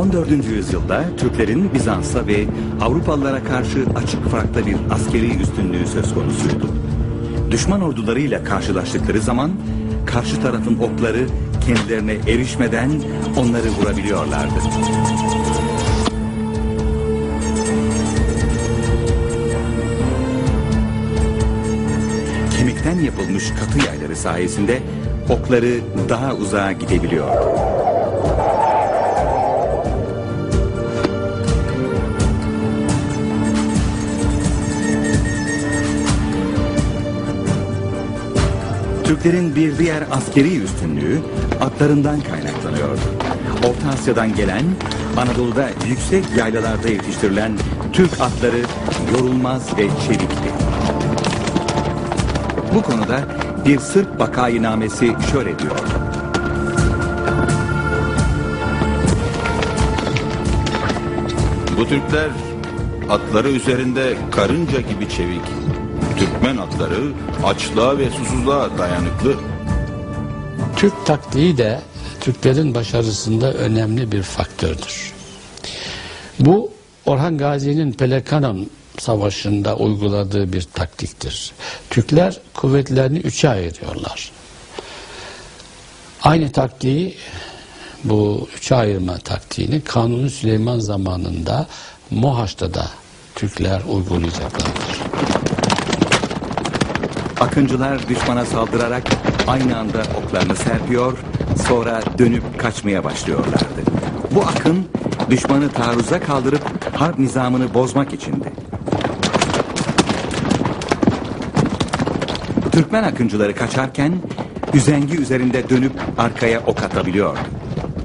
14. yüzyılda Türklerin Bizans'a ve Avrupalılara karşı açık farklı bir askeri üstünlüğü söz konusuydu. Düşman ordularıyla karşılaştıkları zaman karşı tarafın okları kendilerine erişmeden onları vurabiliyorlardı. Kemikten yapılmış katı yayları sayesinde okları daha uzağa gidebiliyor. Türklerin bir diğer askeri üstünlüğü atlarından kaynaklanıyordu. Orta Asya'dan gelen, Anadolu'da yüksek yaylalarda yetiştirilen Türk atları yorulmaz ve çevikti. Bu konuda bir Sırp vakayinamesi şöyle diyor. Bu Türkler atları üzerinde karınca gibi çevik. Türkmen atları açlığa ve susuzluğa dayanıklı. Türk taktiği de Türklerin başarısında önemli bir faktördür. Bu Orhan Gazi'nin Pelekanon Savaşı'nda uyguladığı bir taktiktir. Türkler kuvvetlerini üçe ayırıyorlar. Aynı taktiği bu üçe ayırma taktiğini Kanuni Süleyman zamanında Mohaç'ta da Türkler uygulayacaklardır. Akıncılar düşmana saldırarak aynı anda oklarını serpiyor, sonra dönüp kaçmaya başlıyorlardı. Bu akın düşmanı taarruza kaldırıp harp nizamını bozmak içindi. Türkmen akıncıları kaçarken üzengi üzerinde dönüp arkaya ok atabiliyordu.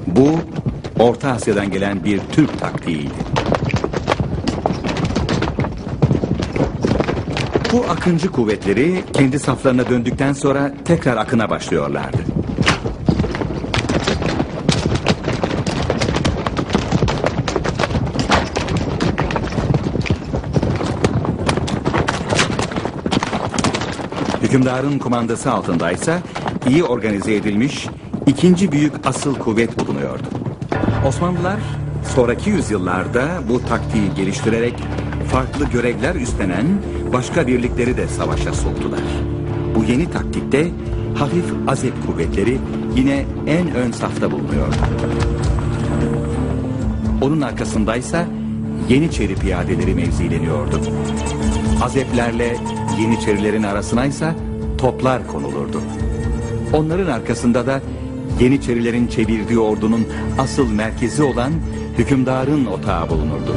Bu Orta Asya'dan gelen bir Türk taktiğiydi. Bu akıncı kuvvetleri kendi saflarına döndükten sonra tekrar akına başlıyorlardı. Hükümdarın kumandası altındaysa iyi organize edilmiş ikinci büyük asıl kuvvet bulunuyordu. Osmanlılar sonraki yüzyıllarda bu taktiği geliştirerek farklı görevler üstlenen başka birlikleri de savaşa soktular. Bu yeni taktikte hafif azep kuvvetleri yine en ön safta bulunuyordu. Onun arkasındaysa Yeniçeri piyadeleri mevzileniyordu. Azeplerle Yeniçerilerin arasınaysa toplar konulurdu. Onların arkasında da Yeniçerilerin çevirdiği ordunun asıl merkezi olan hükümdarın otağı bulunurdu.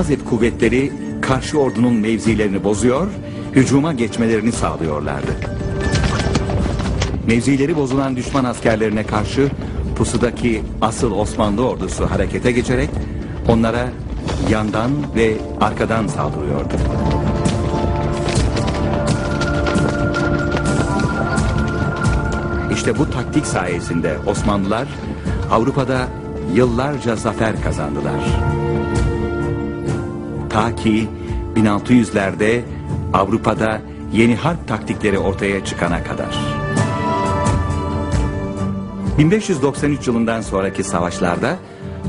Azep kuvvetleri karşı ordunun mevzilerini bozuyor, hücuma geçmelerini sağlıyorlardı. Mevzileri bozulan düşman askerlerine karşı pusudaki asıl Osmanlı ordusu harekete geçerek onlara yandan ve arkadan saldırıyordu. İşte bu taktik sayesinde Osmanlılar Avrupa'da yıllarca zafer kazandılar. Ta ki 1600'lerde Avrupa'da yeni harp taktikleri ortaya çıkana kadar. 1593 yılından sonraki savaşlarda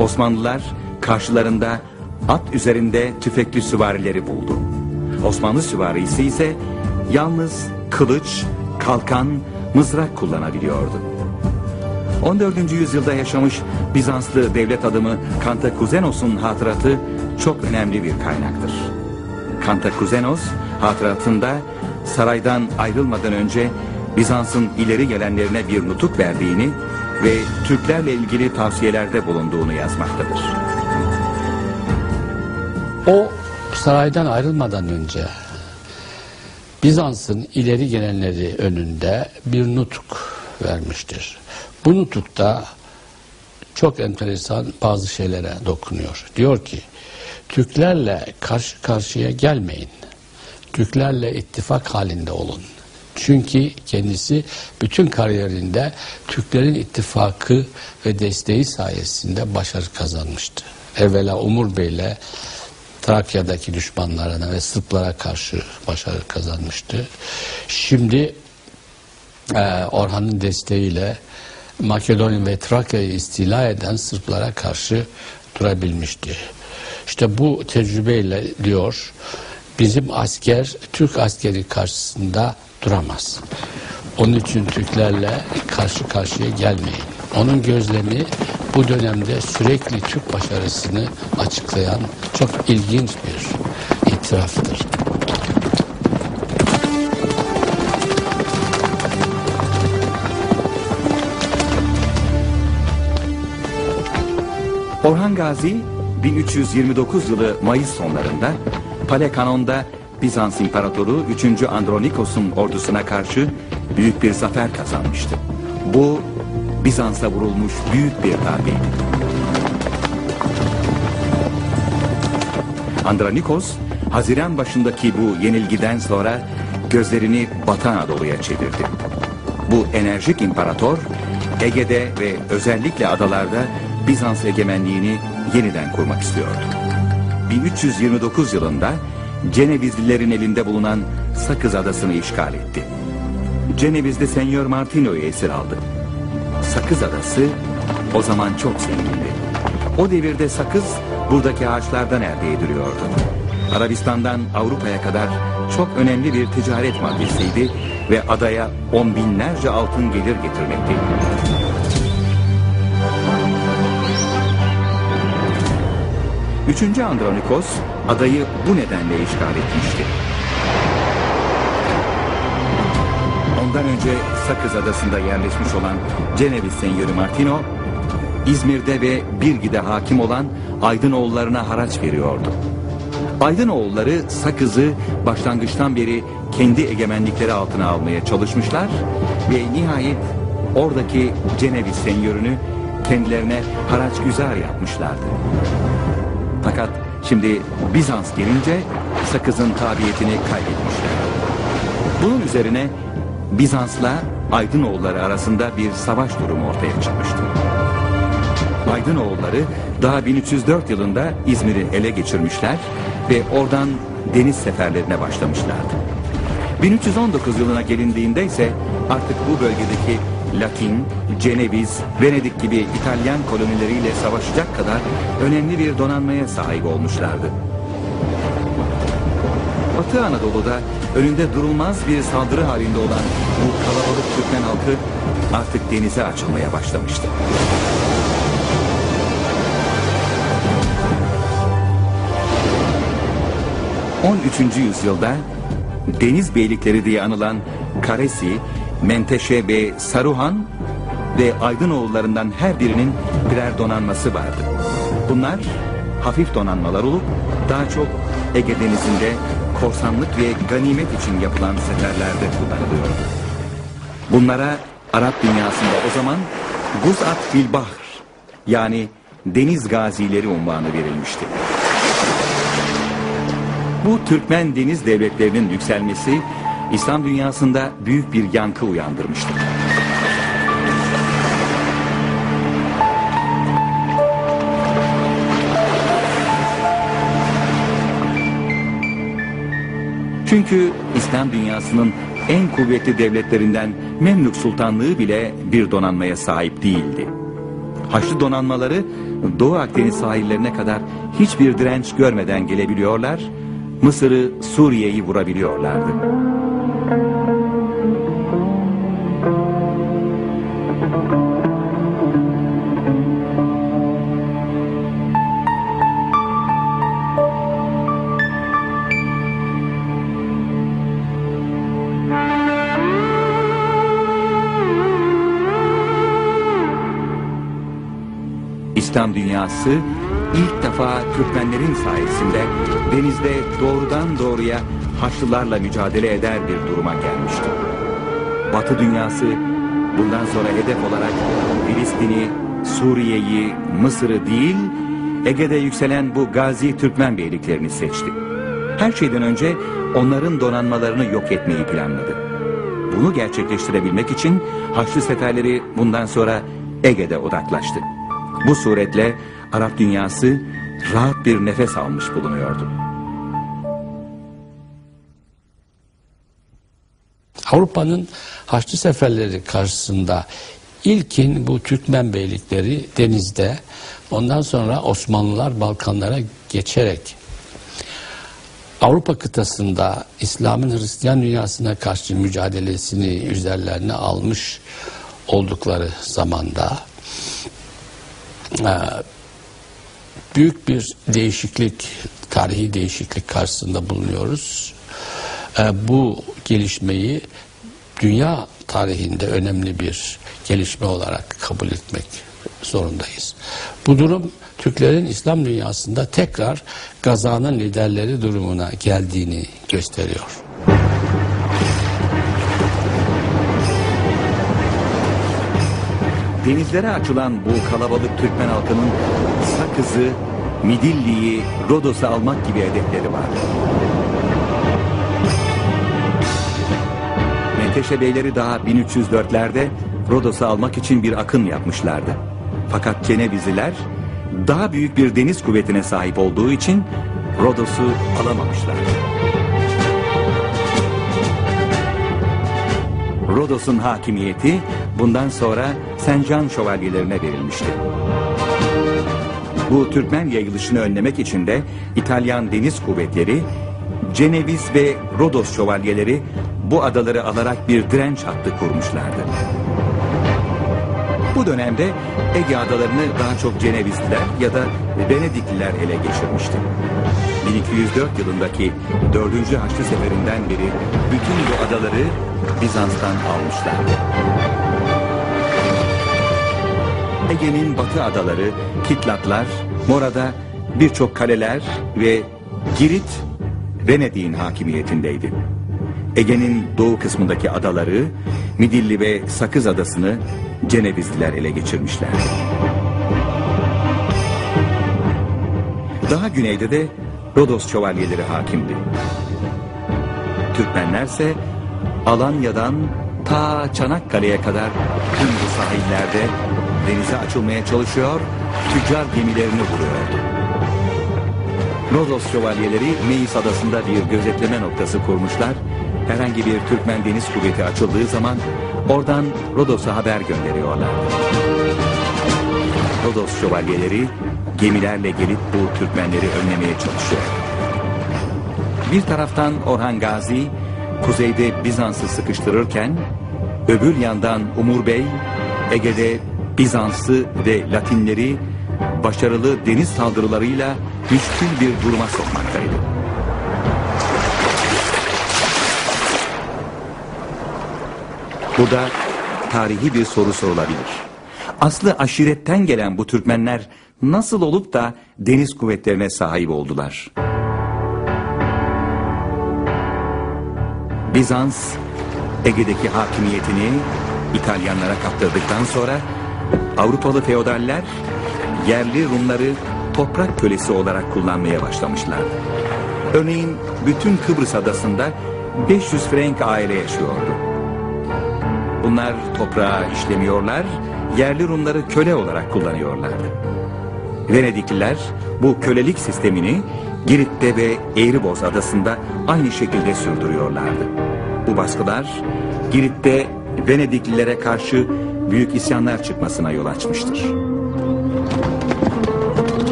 Osmanlılar karşılarında at üzerinde tüfekli süvarileri buldu. Osmanlı süvarisi ise yalnız kılıç, kalkan, mızrak kullanabiliyordu. 14. yüzyılda yaşamış Bizanslı devlet adamı Kantakuzenos'un hatıratı çok önemli bir kaynaktır. Kantakuzenos hatıratında saraydan ayrılmadan önce Bizans'ın ileri gelenlerine bir nutuk verdiğini ve Türklerle ilgili tavsiyelerde bulunduğunu yazmaktadır. O saraydan ayrılmadan önce Bizans'ın ileri gelenleri önünde bir nutuk vermiştir. Bu nutukta çok enteresan bazı şeylere dokunuyor. Diyor ki Türklerle karşı karşıya gelmeyin. Türklerle ittifak halinde olun. Çünkü kendisi bütün kariyerinde Türklerin ittifakı ve desteği sayesinde başarı kazanmıştı. Evvela Umur Bey'le Trakya'daki düşmanlarına ve Sırplara karşı başarı kazanmıştı. Şimdi e, Orhan'ın desteğiyle Makedonya ve Trakya'yı istila eden Sırplara karşı durabilmişti. İşte bu tecrübeyle diyor bizim asker Türk askeri karşısında duramaz. Onun için Türklerle karşı karşıya gelmeyin. Onun gözlemi bu dönemde sürekli Türk başarısını açıklayan çok ilginç bir itiraftır. Orhan Gazi 1329 yılı Mayıs sonlarında Palekanon'da Bizans İmparatoru 3. Andronikos'un ordusuna karşı büyük bir zafer kazanmıştı. Bu Bizans'a vurulmuş büyük bir darbeydi. Andronikos, Haziran başındaki bu yenilgiden sonra gözlerini Batı Anadolu'ya çevirdi. Bu enerjik imparator Ege'de ve özellikle adalarda Bizans egemenliğini yeniden kurmak istiyordu. 1329 yılında Cenevizlilerin elinde bulunan Sakız Adası'nı işgal etti. Cenevizli Senyor Martino'yu esir aldı. Sakız Adası o zaman çok zengindi. O devirde sakız buradaki ağaçlardan elde ediliyordu. Arabistan'dan Avrupa'ya kadar çok önemli bir ticaret maddesiydi ve adaya on binlerce altın gelir getirmekteydi. Üçüncü Andronikos adayı bu nedenle işgal etmişti. Ondan önce Sakız Adası'nda yerleşmiş olan Ceneviz Senyörü Martino, İzmir'de ve Birgi'de hakim olan Aydınoğullarına haraç veriyordu. Aydınoğulları Sakız'ı başlangıçtan beri kendi egemenlikleri altına almaya çalışmışlar ve nihayet oradaki Ceneviz Senyörünü kendilerine haraç güzar yapmışlardı. Fakat şimdi Bizans gelince Sakız'ın tabiyetini kaybetmişler. Bunun üzerine Bizans'la Aydınoğulları arasında bir savaş durumu ortaya çıkmıştı. Aydınoğulları daha 1304 yılında İzmir'i ele geçirmişler ve oradan deniz seferlerine başlamışlardı. 1319 yılına gelindiğinde ise artık bu bölgedeki Latin, Ceneviz, Venedik gibi İtalyan kolonileriyle savaşacak kadar önemli bir donanmaya sahip olmuşlardı. Batı Anadolu'da önünde durulmaz bir saldırı halinde olan bu kalabalık Türkmen halkı artık denize açılmaya başlamıştı. 13. yüzyılda deniz beylikleri diye anılan Karesi, Menteşe ve Saruhan ve Aydınoğullarından her birinin birer donanması vardı. Bunlar hafif donanmalar olup daha çok Ege Denizi'nde korsanlık ve ganimet için yapılan seferlerde kullanılıyordu. Bunlara Arap dünyasında o zaman Guzat fil Bahr yani deniz gazileri unvanı verilmişti. Bu Türkmen deniz devletlerinin yükselmesi İslam dünyasında büyük bir yankı uyandırmıştı. Çünkü İslam dünyasının en kuvvetli devletlerinden Memlük Sultanlığı bile bir donanmaya sahip değildi. Haçlı donanmaları Doğu Akdeniz sahillerine kadar hiçbir direnç görmeden gelebiliyorlar, Mısır'ı, Suriye'yi vurabiliyorlardı. İslam dünyası ilk defa Türkmenlerin sayesinde denizde doğrudan doğruya Haçlılarla mücadele eder bir duruma gelmişti. Batı dünyası bundan sonra hedef olarak Filistin'i, Suriye'yi, Mısır'ı değil, Ege'de yükselen bu Gazi Türkmen beyliklerini seçti. Her şeyden önce onların donanmalarını yok etmeyi planladı. Bunu gerçekleştirebilmek için Haçlı seferleri bundan sonra Ege'de odaklaştı. Bu suretle Arap dünyası rahat bir nefes almış bulunuyordu. Avrupa'nın Haçlı seferleri karşısında ilkin bu Türkmen beylikleri denizde ondan sonra Osmanlılar Balkanlara geçerek Avrupa kıtasında İslam'ın Hristiyan dünyasına karşı mücadelesini üzerlerine almış oldukları zamanda büyük bir değişiklik, tarihi değişiklik karşısında bulunuyoruz. E, bu gelişmeyi dünya tarihinde önemli bir gelişme olarak kabul etmek zorundayız. Bu durum Türklerin İslam dünyasında tekrar gazanın liderleri durumuna geldiğini gösteriyor. Denizlere açılan bu kalabalık Türkmen halkının Sakız'ı, Midilli'yi, Rodos'u almak gibi hedefleri vardı. Menteşe beyleri daha 1304'lerde Rodos'u almak için bir akın yapmışlardı. Fakat Cenevizliler daha büyük bir deniz kuvvetine sahip olduğu için Rodos'u alamamışlardı. Rodos'un hakimiyeti bundan sonra Sencan şövalyelerine verilmişti. Bu Türkmen yayılışını önlemek için de İtalyan deniz kuvvetleri, Ceneviz ve Rodos şövalyeleri bu adaları alarak bir direnç hattı kurmuşlardı. Bu dönemde Ege adalarını daha çok Cenevizliler ya da Venedikliler ele geçirmişti. 1204 yılındaki 4. Haçlı Seferinden beri bütün bu adaları Bizans'tan almışlardı. Ege'nin batı adaları, Kitlatlar, Mora'da birçok kaleler ve Girit, Venedik'in hakimiyetindeydi. Ege'nin doğu kısmındaki adaları, Midilli ve Sakız adasını Cenevizliler ele geçirmişlerdi. Daha güneyde de Rodos şövalyeleri hakimdi. Türkmenlerse Alanya'dan ta Çanakkale'ye kadar tüm bu sahillerde denize açılmaya çalışıyor, tüccar gemilerini vuruyordu. Rodos şövalyeleri Meis adasında bir gözetleme noktası kurmuşlar. Herhangi bir Türkmen deniz kuvveti açıldığı zaman oradan Rodos'a haber gönderiyorlardı. Rodos şövalyeleri gemilerle gelip bu Türkmenleri önlemeye çalışıyor. Bir taraftan Orhan Gazi kuzeyde Bizans'ı sıkıştırırken öbür yandan Umur Bey Ege'de Bizans'ı ve Latinleri başarılı deniz saldırılarıyla müşkül bir duruma sokmaktaydı. Burada tarihi bir soru sorulabilir. Aslı aşiretten gelen bu Türkmenler nasıl olup da deniz kuvvetlerine sahip oldular? Bizans Ege'deki hakimiyetini İtalyanlara kaptırdıktan sonra Avrupalı feodaller yerli Rumları toprak kölesi olarak kullanmaya başlamışlardı. Örneğin bütün Kıbrıs adasında 500 Frank aile yaşıyordu. Bunlar toprağı işlemiyorlar, yerli Rumları köle olarak kullanıyorlardı. Venedikliler bu kölelik sistemini Girit'te ve Eğriboz adasında aynı şekilde sürdürüyorlardı. Bu baskılar Girit'te Venediklilere karşı büyük isyanlar çıkmasına yol açmıştır.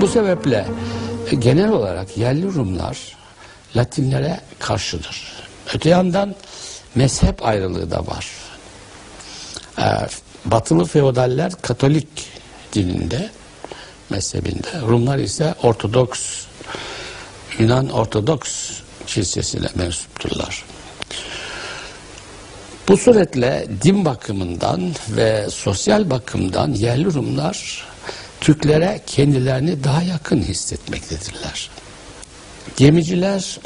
Bu sebeple genel olarak yerli Rumlar Latinlere karşıdır. Öte yandan mezhep ayrılığı da var. Ee, batılı feodaller Katolik dininde, mezhebinde. Rumlar ise Ortodoks, Yunan Ortodoks kilisesine mensupturlar. Bu suretle din bakımından ve sosyal bakımdan yerli Rumlar Türklere kendilerini daha yakın hissetmektedirler. Gemiciler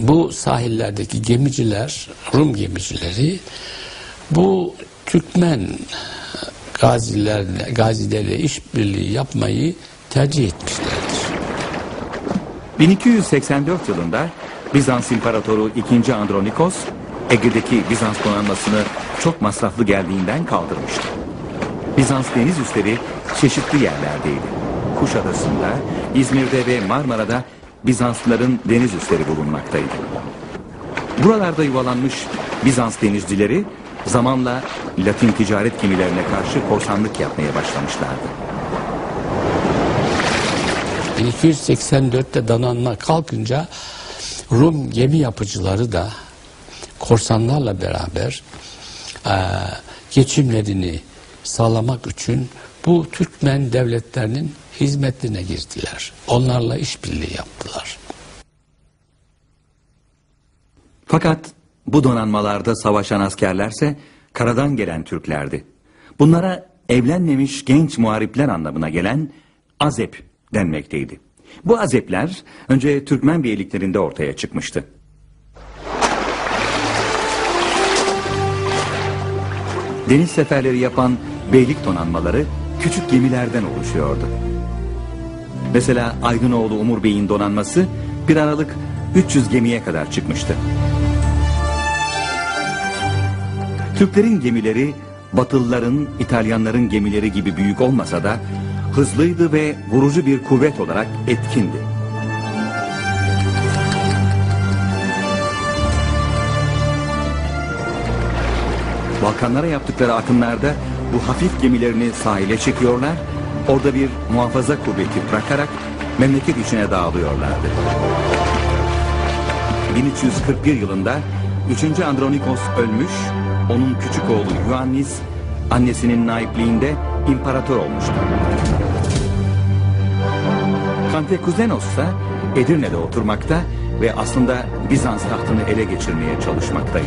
bu sahillerdeki gemiciler, Rum gemicileri bu Türkmen gazilerle, gazilerle işbirliği yapmayı tercih etmişlerdir. 1284 yılında Bizans İmparatoru 2. Andronikos Ege'deki Bizans donanmasını çok masraflı geldiğinden kaldırmıştı. Bizans deniz üsleri çeşitli yerlerdeydi. Kuşadası'nda, İzmir'de ve Marmara'da Bizanslıların deniz üsleri bulunmaktaydı. Buralarda yuvalanmış Bizans denizcileri zamanla Latin ticaret gemilerine karşı korsanlık yapmaya başlamışlardı. 1284'te donanma kalkınca Rum gemi yapıcıları da korsanlarla beraber eee, geçimlerini sağlamak için bu Türkmen devletlerinin hizmetine girdiler. Onlarla işbirliği yaptılar. Fakat bu donanmalarda savaşan askerlerse karadan gelen Türklerdi. Bunlara evlenmemiş genç muharipler anlamına gelen Azep denmekteydi. Bu Azepler önce Türkmen beyliklerinde ortaya çıkmıştı. Deniz seferleri yapan beylik donanmaları küçük gemilerden oluşuyordu. Mesela Aydınoğlu Umur Bey'in donanması bir aralık 300 gemiye kadar çıkmıştı. Türklerin gemileri Batılıların, İtalyanların gemileri gibi büyük olmasa da hızlıydı ve vurucu bir kuvvet olarak etkindi. Balkanlara yaptıkları akınlarda bu hafif gemilerini sahile çekiyorlar, orada bir muhafaza kuvveti bırakarak memleket içine dağılıyorlardı. 1341 yılında 3. Andronikos ölmüş, onun küçük oğlu Ioannis annesinin naipliğinde imparator olmuştu. Kantekuzenos ise Edirne'de oturmakta ve aslında Bizans tahtını ele geçirmeye çalışmaktaydı.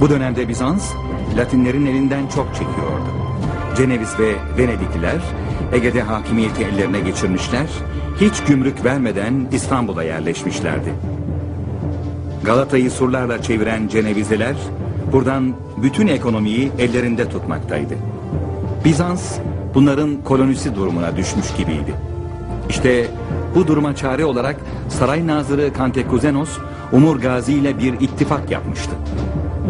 Bu dönemde Bizans, Latinlerin elinden çok çekiyordu. Ceneviz ve Venedikliler Ege'de hakimiyeti ellerine geçirmişler, hiç gümrük vermeden İstanbul'a yerleşmişlerdi. Galata'yı surlarla çeviren Cenevizliler buradan bütün ekonomiyi ellerinde tutmaktaydı. Bizans bunların kolonisi durumuna düşmüş gibiydi. İşte bu duruma çare olarak saray nazırı Kantekuzenos Umur Gazi ile bir ittifak yapmıştı.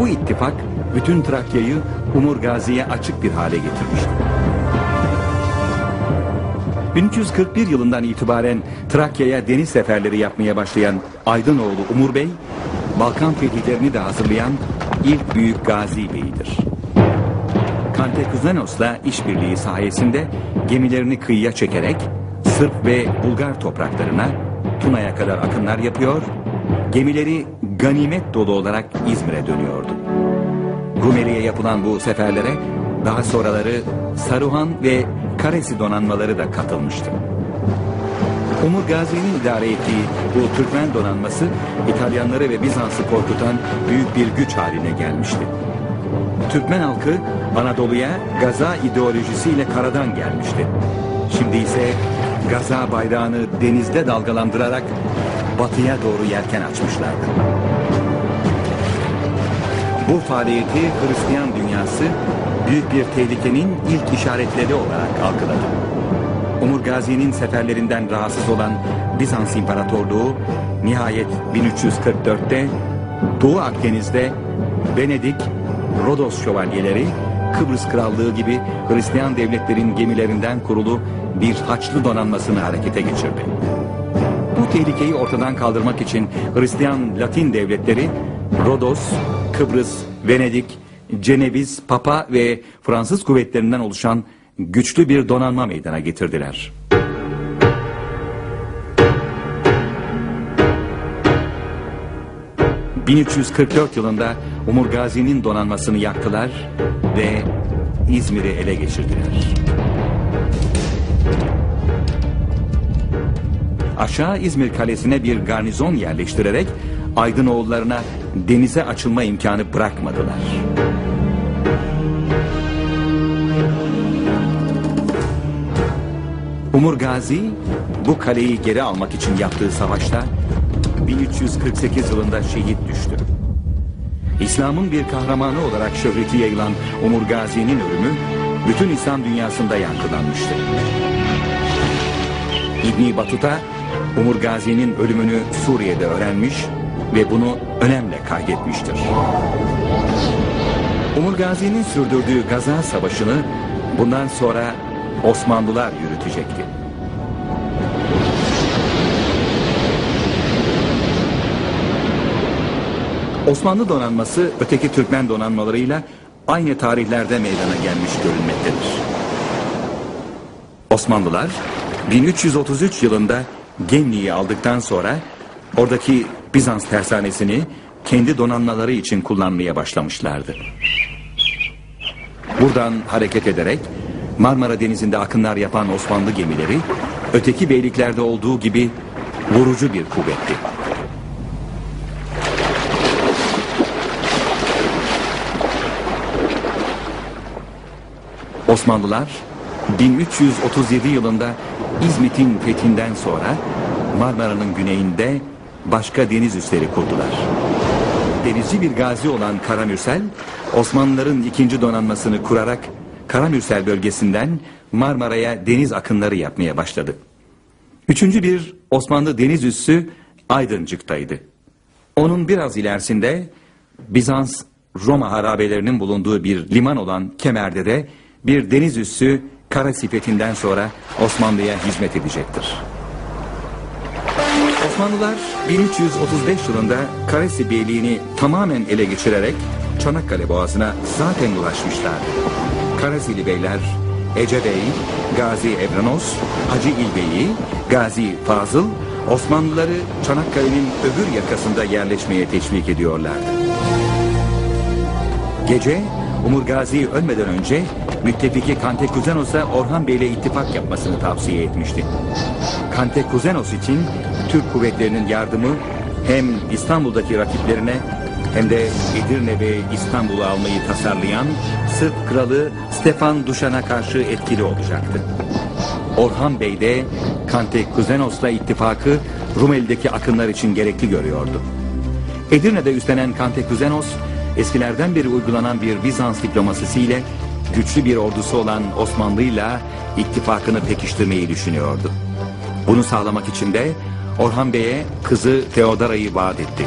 Bu ittifak bütün Trakya'yı Umur Gazi'ye açık bir hale getirmişti. 1341 yılından itibaren Trakya'ya deniz seferleri yapmaya başlayan Aydınoğlu Umur Bey, Balkan fetihlerini de hazırlayan ilk büyük gazi beyidir. Kantekuzenos'la işbirliği sayesinde gemilerini kıyıya çekerek Sırp ve Bulgar topraklarına Tuna'ya kadar akınlar yapıyor, gemileri ganimet dolu olarak İzmir'e dönüyordu. Rumeli'ye yapılan bu seferlere daha sonraları Saruhan ve Karesi donanmaları da katılmıştı. Umur Gazi'nin idare ettiği bu Türkmen donanması İtalyanları ve Bizans'ı korkutan büyük bir güç haline gelmişti. Türkmen halkı Anadolu'ya Gaza ideolojisiyle karadan gelmişti. Şimdi ise Gaza bayrağını denizde dalgalandırarak batıya doğru yelken açmışlardı. Bu faaliyeti Hristiyan dünyası büyük bir tehlikenin ilk işaretleri olarak algıladı. Umur Gazi'nin seferlerinden rahatsız olan Bizans İmparatorluğu nihayet 1344'te Doğu Akdeniz'de Venedik, Rodos şövalyeleri, Kıbrıs Krallığı gibi Hristiyan devletlerin gemilerinden kurulu bir Haçlı donanmasını harekete geçirdi. Bu tehlikeyi ortadan kaldırmak için Hristiyan Latin devletleri Rodos, Kıbrıs, Venedik, Ceneviz, Papa ve Fransız kuvvetlerinden oluşan güçlü bir donanma meydana getirdiler. ...1344 yılında Umur Gazi'nin donanmasını yaktılar ve İzmir'i ele geçirdiler. Aşağı İzmir Kalesi'ne bir garnizon yerleştirerek Aydınoğullarına denize açılma imkanı bırakmadılar. Umur Gazi bu kaleyi geri almak için yaptığı savaşta 1348 yılında şehit düştü. İslam'ın bir kahramanı olarak şöhreti yayılan Umur Gazi'nin ölümü bütün İslam dünyasında yankılanmıştı. İbni Batuta Umur Gazi'nin ölümünü Suriye'de öğrenmiş ve bunu önemle kaydetmiştir. Umur Gazi'nin sürdürdüğü Gaza Savaşı'nı bundan sonra Osmanlılar yürütecekti. Osmanlı donanması öteki Türkmen donanmalarıyla aynı tarihlerde meydana gelmiş görülmektedir. Osmanlılar 1333 yılında Gemli'yi aldıktan sonra oradaki Bizans tersanesini kendi donanmaları için kullanmaya başlamışlardı. Buradan hareket ederek Marmara Denizi'nde akınlar yapan Osmanlı gemileri öteki beyliklerde olduğu gibi vurucu bir kuvvetti. Osmanlılar 1337 yılında İzmit'in fethinden sonra Marmara'nın güneyinde başka deniz üsleri kurdular. Denizci bir gazi olan Karamürsel, Osmanlıların ikinci donanmasını kurarak Karamürsel bölgesinden Marmara'ya deniz akınları yapmaya başladı. Üçüncü bir Osmanlı deniz üssü Aydıncık'taydı. Onun biraz ilerisinde Bizans Roma harabelerinin bulunduğu bir liman olan Kemer'de de bir deniz üssü Kara Sifetinden sonra Osmanlı'ya hizmet edecektir. Osmanlılar 1335 yılında Karesi Beyliğini tamamen ele geçirerek Çanakkale Boğazı'na zaten ulaşmışlardı. Karesili Beyler Ece Bey, Gazi Ebranos, Hacı İlbey'i, Gazi Fazıl, Osmanlıları Çanakkale'nin öbür yakasında yerleşmeye teşvik ediyorlardı. Gece Umur Gazi ölmeden önce müttefiki Kantekuzenos'a Orhan Bey ile ittifak yapmasını tavsiye etmişti. Kantekuzenos için Türk kuvvetlerinin yardımı hem İstanbul'daki rakiplerine hem de Edirne ve İstanbul'u almayı tasarlayan Sırp kralı Stefan Duşan'a karşı etkili olacaktı. Orhan Bey de Kantekuzenos'la ittifakı Rumeli'deki akınlar için gerekli görüyordu. Edirne'de üstlenen Kantekuzenos, eskilerden beri uygulanan bir Bizans diplomasisiyle güçlü bir ordusu olan Osmanlı'yla ittifakını pekiştirmeyi düşünüyordu. Bunu sağlamak için de Orhan Bey'e kızı Teodora'yı vaat etti.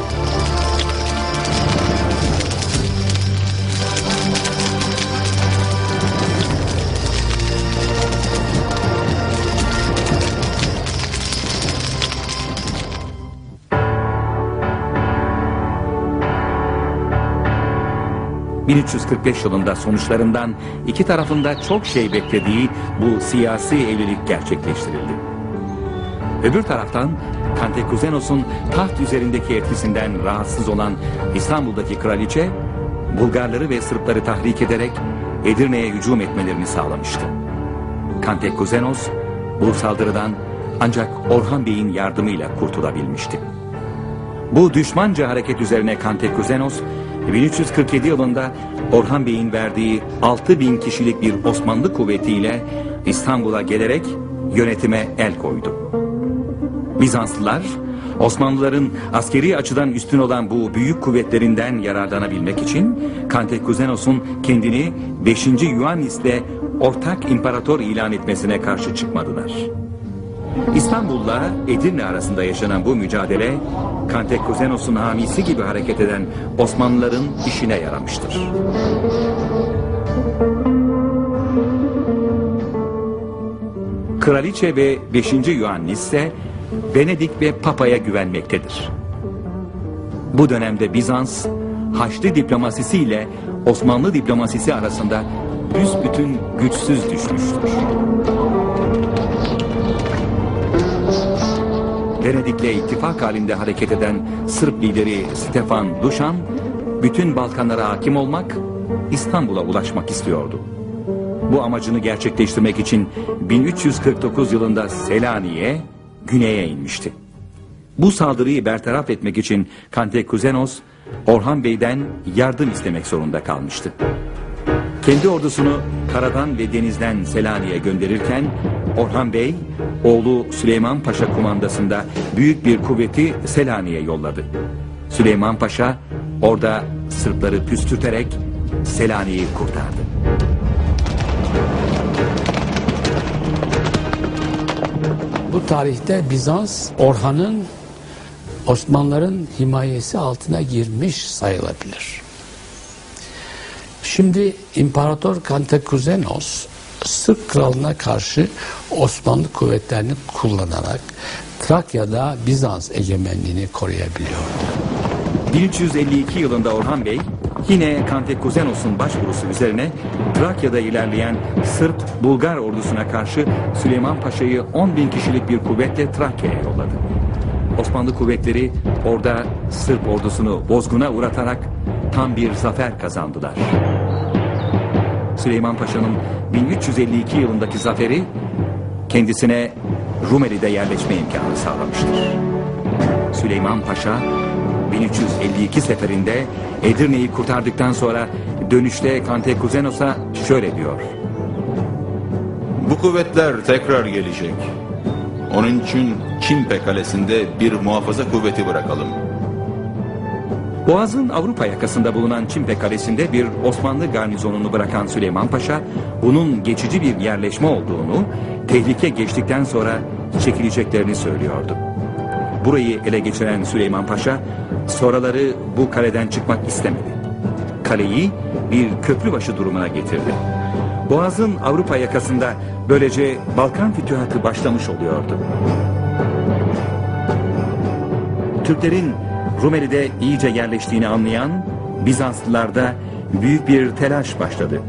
...1345 yılında sonuçlarından iki tarafında çok şey beklediği bu siyasi evlilik gerçekleştirildi. Öbür taraftan Kantekuzenos'un taht üzerindeki etkisinden rahatsız olan İstanbul'daki kraliçe Bulgarları ve Sırpları tahrik ederek Edirne'ye hücum etmelerini sağlamıştı. Kantekuzenos bu saldırıdan ancak Orhan Bey'in yardımıyla kurtulabilmişti. Bu düşmanca hareket üzerine Kantekuzenos 1347 yılında Orhan Bey'in verdiği 6000 kişilik bir Osmanlı kuvvetiyle İstanbul'a gelerek yönetime el koydu. Bizanslılar Osmanlıların askeri açıdan üstün olan bu büyük kuvvetlerinden yararlanabilmek için Kantekuzenos'un kendini 5. Yuannis'le ortak imparator ilan etmesine karşı çıkmadılar. İstanbul'la Edirne arasında yaşanan bu mücadele Kantekuzenos'un hamisi gibi hareket eden Osmanlıların işine yaramıştır. Kraliçe ve 5. Yuannis ise Venedik ve Papa'ya güvenmektedir. Bu dönemde Bizans, Haçlı diplomasisiyle Osmanlı diplomasisi arasında büsbütün güçsüz düşmüştür. Venedik'le ittifak halinde hareket eden Sırp lideri Stefan Duşan, bütün Balkanlara hakim olmak, İstanbul'a ulaşmak istiyordu. Bu amacını gerçekleştirmek için 1349 yılında Selanik'e, güneye inmişti. Bu saldırıyı bertaraf etmek için Kantekuzenos, Orhan Bey'den yardım istemek zorunda kalmıştı. Kendi ordusunu karadan ve denizden Selanik'e gönderirken Orhan Bey, oğlu Süleyman Paşa kumandasında büyük bir kuvveti Selanik'e yolladı. Süleyman Paşa orada Sırpları püstürterek Selanik'i kurtardı. Bu tarihte Bizans Orhan'ın Osmanlıların himayesi altına girmiş sayılabilir. Şimdi İmparator Kantekuzenos Sırp kralına karşı Osmanlı kuvvetlerini kullanarak Trakya'da Bizans egemenliğini koruyabiliyordu. 1352 yılında Orhan Bey yine Kantekuzenos'un başvurusu üzerine Trakya'da ilerleyen Sırp Bulgar ordusuna karşı Süleyman Paşa'yı 10 bin kişilik bir kuvvetle Trakya'ya yolladı. Osmanlı kuvvetleri orada Sırp ordusunu bozguna uğratarak tam bir zafer kazandılar. Süleyman Paşa'nın 1352 yılındaki zaferi kendisine Rumeli'de yerleşme imkanı sağlamıştır. Süleyman Paşa 1352 seferinde Edirne'yi kurtardıktan sonra dönüşte Kantekuzenos'a şöyle diyor. Bu kuvvetler tekrar gelecek. Onun için Çimpe Kalesi'nde bir muhafaza kuvveti bırakalım. Boğaz'ın Avrupa yakasında bulunan Çimpe Kalesi'nde bir Osmanlı garnizonunu bırakan Süleyman Paşa, bunun geçici bir yerleşme olduğunu, tehlike geçtikten sonra çekileceklerini söylüyordu. Burayı ele geçiren Süleyman Paşa, sonraları bu kaleden çıkmak istemedi. Kaleyi bir köprübaşı durumuna getirdi. Boğaz'ın Avrupa yakasında böylece Balkan fütühatı başlamış oluyordu. Türklerin Rumeli'de iyice yerleştiğini anlayan Bizanslılarda büyük bir telaş başladı.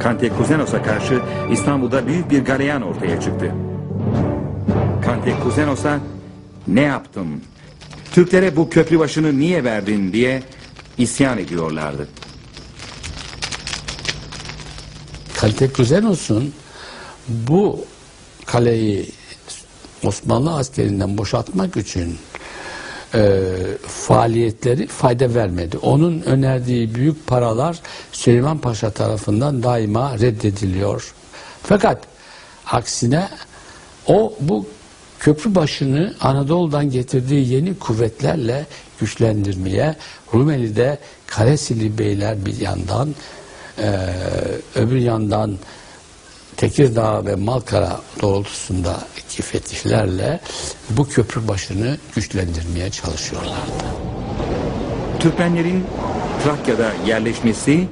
Kantekuzenos'a karşı İstanbul'da büyük bir galeyan ortaya çıktı. Kantekuzenos'a ne yaptın? Türklere bu köprü başını niye verdin diye isyan ediyorlardı. Kaltekuzenos'un bu kaleyi Osmanlı askerinden boşaltmak için e, faaliyetleri fayda vermedi. Onun önerdiği büyük paralar Süleyman Paşa tarafından daima reddediliyor. Fakat aksine o bu köprü başını Anadolu'dan getirdiği yeni kuvvetlerle güçlendirmeye Rumeli'de Karesili Beyler bir yandan e, öbür yandan Tekirdağ ve Malkara doğrultusundaki fetihlerle bu köprü başını güçlendirmeye çalışıyorlardı. Türkmenlerin Trakya'da yerleşmesi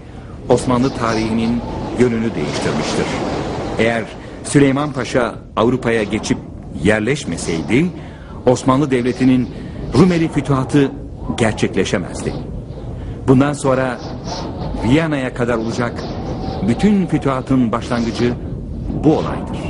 Osmanlı tarihinin yönünü değiştirmiştir. Eğer Süleyman Paşa Avrupa'ya geçip yerleşmeseydi Osmanlı Devleti'nin Rumeli fütuhatı gerçekleşemezdi. Bundan sonra Viyana'ya kadar olacak bütün fütuhatın başlangıcı bu olaydır.